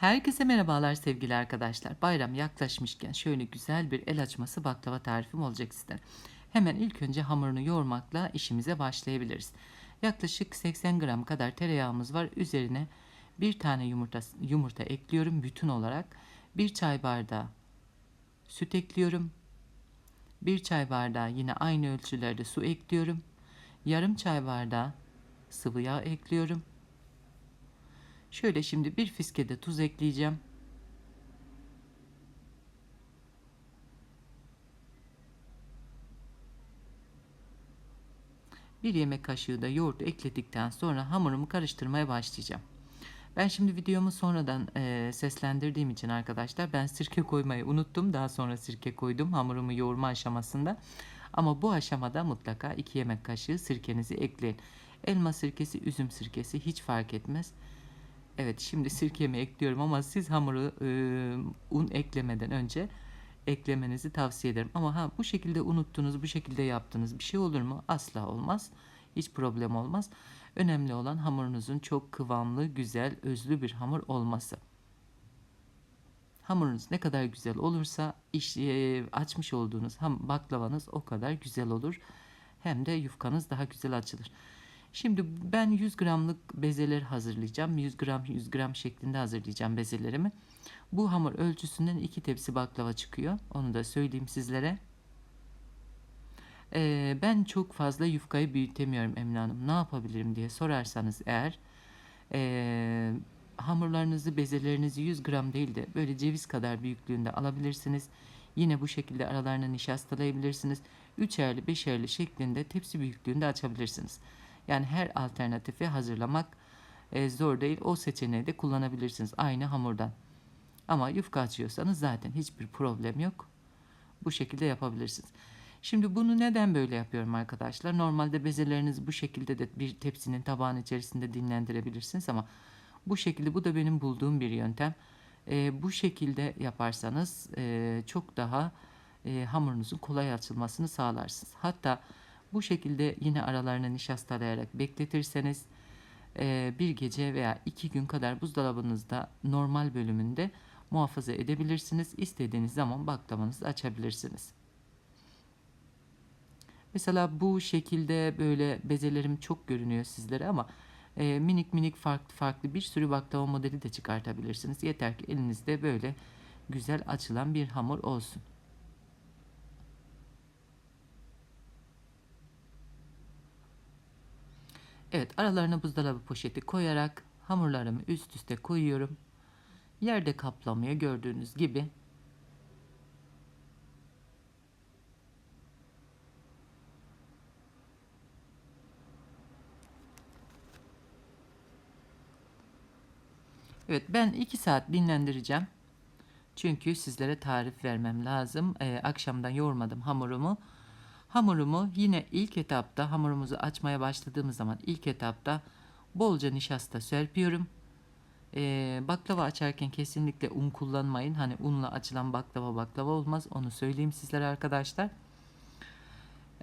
Herkese merhabalar sevgili arkadaşlar. Bayram yaklaşmışken şöyle güzel bir el açması baklava tarifim olacak size. Hemen ilk önce hamurunu yoğurmakla işimize başlayabiliriz. Yaklaşık 80 gram kadar tereyağımız var. Üzerine bir tane yumurta, yumurta ekliyorum bütün olarak. Bir çay bardağı süt ekliyorum. Bir çay bardağı yine aynı ölçülerde su ekliyorum. Yarım çay bardağı sıvı yağ ekliyorum. Şöyle şimdi bir fiske de tuz ekleyeceğim. Bir yemek kaşığı da yoğurt ekledikten sonra hamurumu karıştırmaya başlayacağım. Ben şimdi videomu sonradan e, seslendirdiğim için arkadaşlar ben sirke koymayı unuttum. Daha sonra sirke koydum hamurumu yoğurma aşamasında. Ama bu aşamada mutlaka 2 yemek kaşığı sirkenizi ekleyin. Elma sirkesi, üzüm sirkesi hiç fark etmez. Evet şimdi sirkemi ekliyorum ama siz hamuru e, un eklemeden önce eklemenizi tavsiye ederim. Ama ha bu şekilde unuttunuz, bu şekilde yaptınız bir şey olur mu? Asla olmaz. Hiç problem olmaz. Önemli olan hamurunuzun çok kıvamlı, güzel, özlü bir hamur olması. Hamurunuz ne kadar güzel olursa iş, e, açmış olduğunuz ham, baklavanız o kadar güzel olur. Hem de yufkanız daha güzel açılır. Şimdi ben 100 gramlık bezeler hazırlayacağım. 100 gram 100 gram şeklinde hazırlayacağım bezelerimi. Bu hamur ölçüsünden 2 tepsi baklava çıkıyor. Onu da söyleyeyim sizlere. Ee, ben çok fazla yufkayı büyütemiyorum Emine Hanım. Ne yapabilirim diye sorarsanız eğer e, hamurlarınızı bezelerinizi 100 gram değil de böyle ceviz kadar büyüklüğünde alabilirsiniz. Yine bu şekilde aralarına nişastalayabilirsiniz. Üçerli beşerli şeklinde tepsi büyüklüğünde açabilirsiniz. Yani her alternatifi hazırlamak e, zor değil. O seçeneği de kullanabilirsiniz aynı hamurdan. Ama yufka açıyorsanız zaten hiçbir problem yok. Bu şekilde yapabilirsiniz. Şimdi bunu neden böyle yapıyorum arkadaşlar? Normalde bezelerinizi bu şekilde de bir tepsinin tabağın içerisinde dinlendirebilirsiniz ama bu şekilde bu da benim bulduğum bir yöntem. E, bu şekilde yaparsanız e, çok daha e, hamurunuzun kolay açılmasını sağlarsınız. Hatta bu şekilde yine aralarına nişastalayarak bekletirseniz e, bir gece veya iki gün kadar buzdolabınızda normal bölümünde muhafaza edebilirsiniz. İstediğiniz zaman baklavanızı açabilirsiniz. Mesela bu şekilde böyle bezelerim çok görünüyor sizlere ama e, minik minik farklı farklı bir sürü baklava modeli de çıkartabilirsiniz. Yeter ki elinizde böyle güzel açılan bir hamur olsun. Evet aralarına buzdolabı poşeti koyarak hamurlarımı üst üste koyuyorum. Yerde kaplamıyor gördüğünüz gibi. Evet ben 2 saat dinlendireceğim. Çünkü sizlere tarif vermem lazım. Ee, akşamdan yoğurmadım hamurumu. Hamurumu yine ilk etapta hamurumuzu açmaya başladığımız zaman ilk etapta bolca nişasta serpiyorum. Ee, baklava açarken kesinlikle un kullanmayın. Hani unla açılan baklava baklava olmaz. Onu söyleyeyim sizlere arkadaşlar.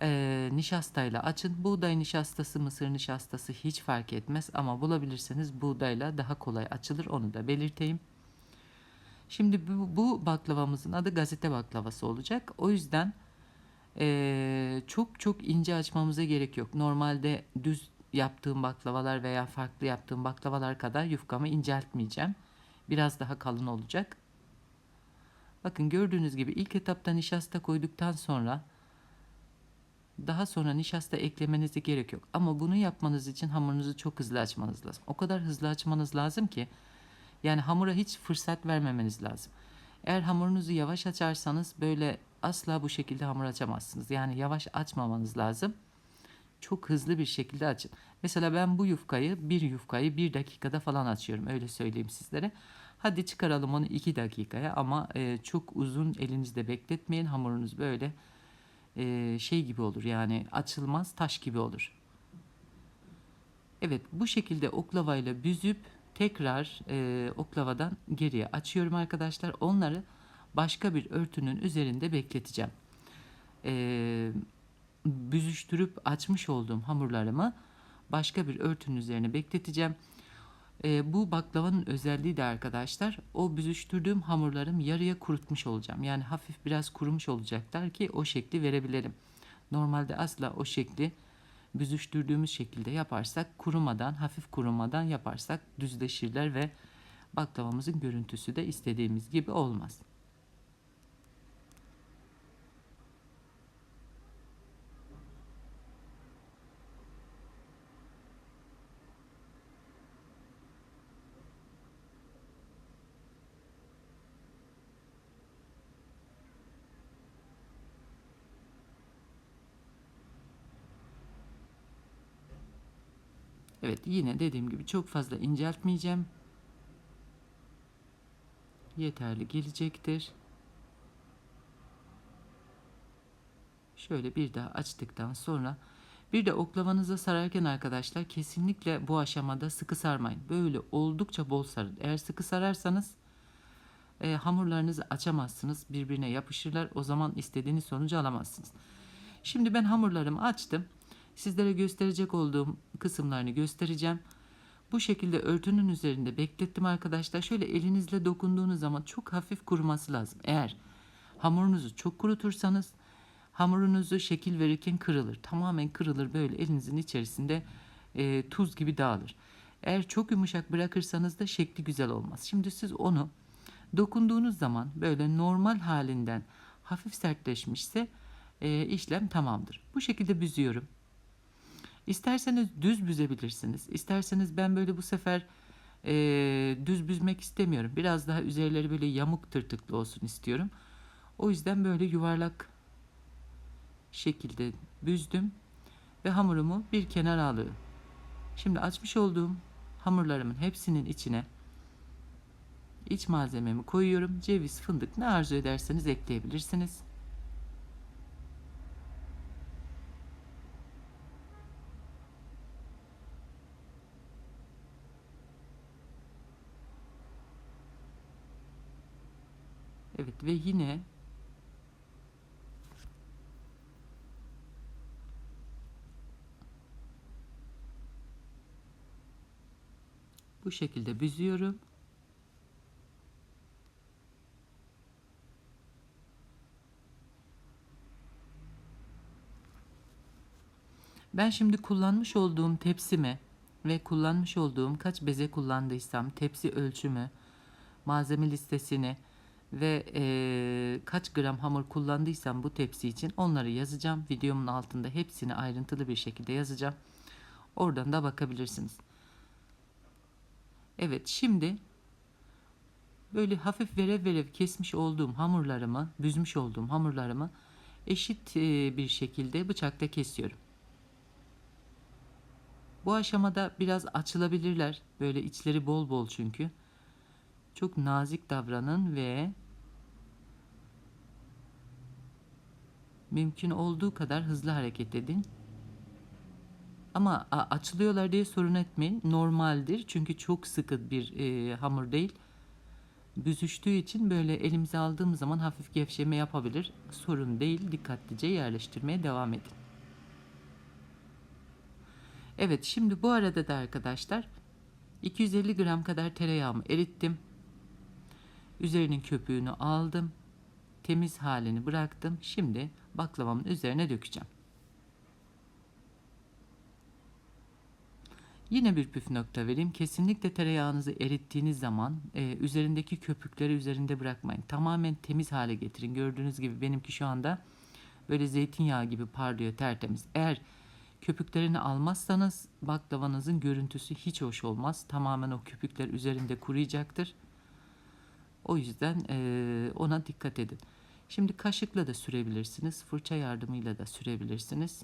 Ee, nişastayla açın. Buğday nişastası, mısır nişastası hiç fark etmez. Ama bulabilirseniz buğdayla daha kolay açılır. Onu da belirteyim. Şimdi bu, bu baklavamızın adı gazete baklavası olacak. O yüzden ee, çok çok ince açmamıza gerek yok. Normalde düz yaptığım baklavalar veya farklı yaptığım baklavalar kadar yufkamı inceltmeyeceğim. Biraz daha kalın olacak. Bakın gördüğünüz gibi ilk etapta nişasta koyduktan sonra daha sonra nişasta eklemenize gerek yok. Ama bunu yapmanız için hamurunuzu çok hızlı açmanız lazım. O kadar hızlı açmanız lazım ki yani hamura hiç fırsat vermemeniz lazım. Eğer hamurunuzu yavaş açarsanız böyle asla bu şekilde hamur açamazsınız. Yani yavaş açmamanız lazım. Çok hızlı bir şekilde açın. Mesela ben bu yufkayı bir yufkayı bir dakikada falan açıyorum. Öyle söyleyeyim sizlere. Hadi çıkaralım onu iki dakikaya ama e, çok uzun elinizde bekletmeyin. Hamurunuz böyle e, şey gibi olur yani açılmaz taş gibi olur. Evet bu şekilde oklavayla büzüp tekrar e, oklavadan geriye açıyorum arkadaşlar. Onları başka bir örtünün üzerinde bekleteceğim. E, büzüştürüp açmış olduğum hamurlarımı başka bir örtünün üzerine bekleteceğim. E, bu baklavanın özelliği de arkadaşlar o büzüştürdüğüm hamurlarım yarıya kurutmuş olacağım. Yani hafif biraz kurumuş olacaklar ki o şekli verebilelim. Normalde asla o şekli büzüştürdüğümüz şekilde yaparsak kurumadan hafif kurumadan yaparsak düzleşirler ve baklavamızın görüntüsü de istediğimiz gibi olmaz. Evet yine dediğim gibi çok fazla inceltmeyeceğim. Yeterli gelecektir. Şöyle bir daha açtıktan sonra bir de oklavanıza sararken arkadaşlar kesinlikle bu aşamada sıkı sarmayın. Böyle oldukça bol sarın. Eğer sıkı sararsanız e, hamurlarınızı açamazsınız. Birbirine yapışırlar. O zaman istediğiniz sonucu alamazsınız. Şimdi ben hamurlarımı açtım. Sizlere gösterecek olduğum kısımlarını göstereceğim. Bu şekilde örtünün üzerinde beklettim arkadaşlar. Şöyle elinizle dokunduğunuz zaman çok hafif kuruması lazım. Eğer hamurunuzu çok kurutursanız hamurunuzu şekil verirken kırılır. Tamamen kırılır böyle elinizin içerisinde e, tuz gibi dağılır. Eğer çok yumuşak bırakırsanız da şekli güzel olmaz. Şimdi siz onu dokunduğunuz zaman böyle normal halinden hafif sertleşmişse e, işlem tamamdır. Bu şekilde büzüyorum. İsterseniz düz büzebilirsiniz. İsterseniz ben böyle bu sefer e, düz büzmek istemiyorum. Biraz daha üzerleri böyle yamuk tırtıklı olsun istiyorum. O yüzden böyle yuvarlak şekilde büzdüm ve hamurumu bir kenara alıyorum. Şimdi açmış olduğum hamurlarımın hepsinin içine iç malzememi koyuyorum. Ceviz, fındık ne arzu ederseniz ekleyebilirsiniz. Evet ve yine bu şekilde büzüyorum. Ben şimdi kullanmış olduğum tepsime ve kullanmış olduğum kaç beze kullandıysam tepsi ölçümü, malzeme listesini ve e, kaç gram hamur kullandıysam bu tepsi için onları yazacağım. Videomun altında hepsini ayrıntılı bir şekilde yazacağım. Oradan da bakabilirsiniz. Evet şimdi böyle hafif verev verev kesmiş olduğum hamurlarımı, büzmüş olduğum hamurlarımı eşit e, bir şekilde bıçakla kesiyorum. Bu aşamada biraz açılabilirler. Böyle içleri bol bol çünkü. Çok nazik davranın ve mümkün olduğu kadar hızlı hareket edin. Ama açılıyorlar diye sorun etmeyin. Normaldir. Çünkü çok sıkı bir e, hamur değil. Büzüştüğü için böyle elimize aldığımız zaman hafif gevşeme yapabilir. Sorun değil. Dikkatlice yerleştirmeye devam edin. Evet şimdi bu arada da arkadaşlar 250 gram kadar tereyağımı erittim. Üzerinin köpüğünü aldım. Temiz halini bıraktım. Şimdi baklavamın üzerine dökeceğim. Yine bir püf nokta vereyim. Kesinlikle tereyağınızı erittiğiniz zaman e, üzerindeki köpükleri üzerinde bırakmayın. Tamamen temiz hale getirin. Gördüğünüz gibi benimki şu anda böyle zeytinyağı gibi parlıyor tertemiz. Eğer köpüklerini almazsanız baklavanızın görüntüsü hiç hoş olmaz. Tamamen o köpükler üzerinde kuruyacaktır. O yüzden e, ona dikkat edin. Şimdi kaşıkla da sürebilirsiniz. Fırça yardımıyla da sürebilirsiniz.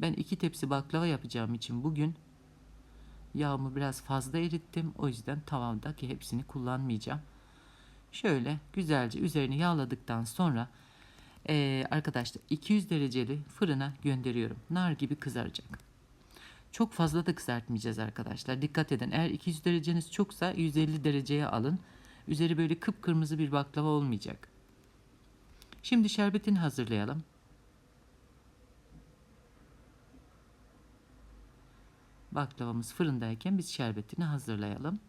Ben iki tepsi baklava yapacağım için bugün yağımı biraz fazla erittim. O yüzden tavamdaki hepsini kullanmayacağım. Şöyle güzelce üzerini yağladıktan sonra e, arkadaşlar 200 dereceli fırına gönderiyorum. Nar gibi kızaracak. Çok fazla da kızartmayacağız arkadaşlar. Dikkat edin. Eğer 200 dereceniz çoksa 150 dereceye alın. Üzeri böyle kıpkırmızı bir baklava olmayacak. Şimdi şerbetini hazırlayalım. Baklavamız fırındayken biz şerbetini hazırlayalım.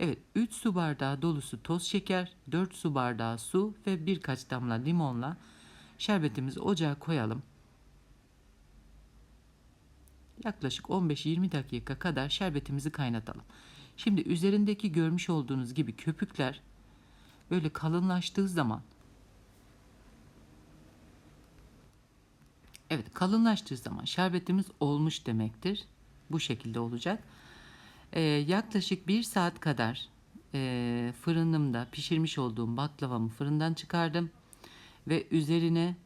Evet 3 su bardağı dolusu toz şeker, 4 su bardağı su ve birkaç damla limonla şerbetimizi ocağa koyalım. Yaklaşık 15-20 dakika kadar şerbetimizi kaynatalım. Şimdi üzerindeki görmüş olduğunuz gibi köpükler böyle kalınlaştığı zaman Evet kalınlaştığı zaman şerbetimiz olmuş demektir. Bu şekilde olacak. Ee, yaklaşık bir saat kadar e, fırınımda pişirmiş olduğum baklavamı fırından çıkardım. Ve üzerine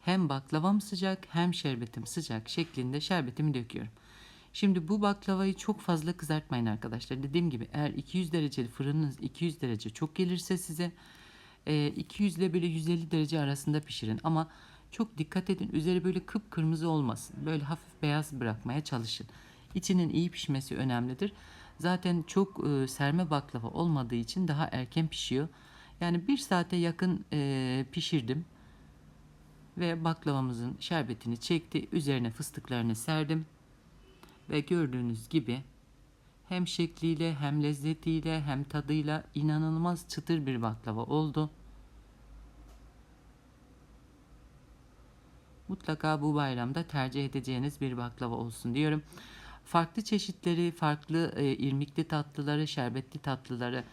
hem baklavam sıcak hem şerbetim sıcak şeklinde şerbetimi döküyorum. Şimdi bu baklavayı çok fazla kızartmayın arkadaşlar. Dediğim gibi eğer 200 dereceli fırınınız 200 derece çok gelirse size e, 200 ile böyle 150 derece arasında pişirin. Ama çok dikkat edin üzeri böyle kıpkırmızı olmasın. Böyle hafif beyaz bırakmaya çalışın. İçinin iyi pişmesi önemlidir. Zaten çok e, serme baklava olmadığı için daha erken pişiyor. Yani bir saate yakın e, pişirdim. Ve baklavamızın şerbetini çekti. Üzerine fıstıklarını serdim. Ve gördüğünüz gibi hem şekliyle hem lezzetiyle hem tadıyla inanılmaz çıtır bir baklava oldu. Mutlaka bu bayramda tercih edeceğiniz bir baklava olsun diyorum. Farklı çeşitleri, farklı e, irmikli tatlıları, şerbetli tatlıları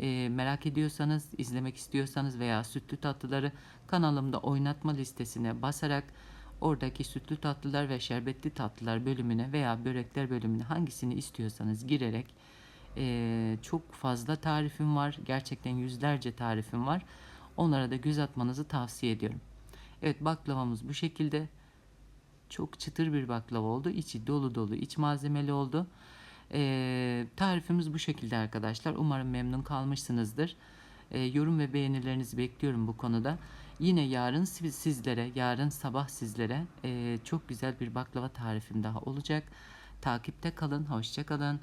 e, merak ediyorsanız, izlemek istiyorsanız veya sütlü tatlıları kanalımda oynatma listesine basarak oradaki sütlü tatlılar ve şerbetli tatlılar bölümüne veya börekler bölümüne hangisini istiyorsanız girerek e, çok fazla tarifim var. Gerçekten yüzlerce tarifim var. Onlara da göz atmanızı tavsiye ediyorum. Evet baklavamız bu şekilde. Çok çıtır bir baklava oldu. İçi dolu dolu, iç malzemeli oldu. Ee, tarifimiz bu şekilde arkadaşlar. Umarım memnun kalmışsınızdır. Ee, yorum ve beğenilerinizi bekliyorum bu konuda. Yine yarın siz- sizlere, yarın sabah sizlere e, çok güzel bir baklava tarifim daha olacak. Takipte kalın, hoşça kalın.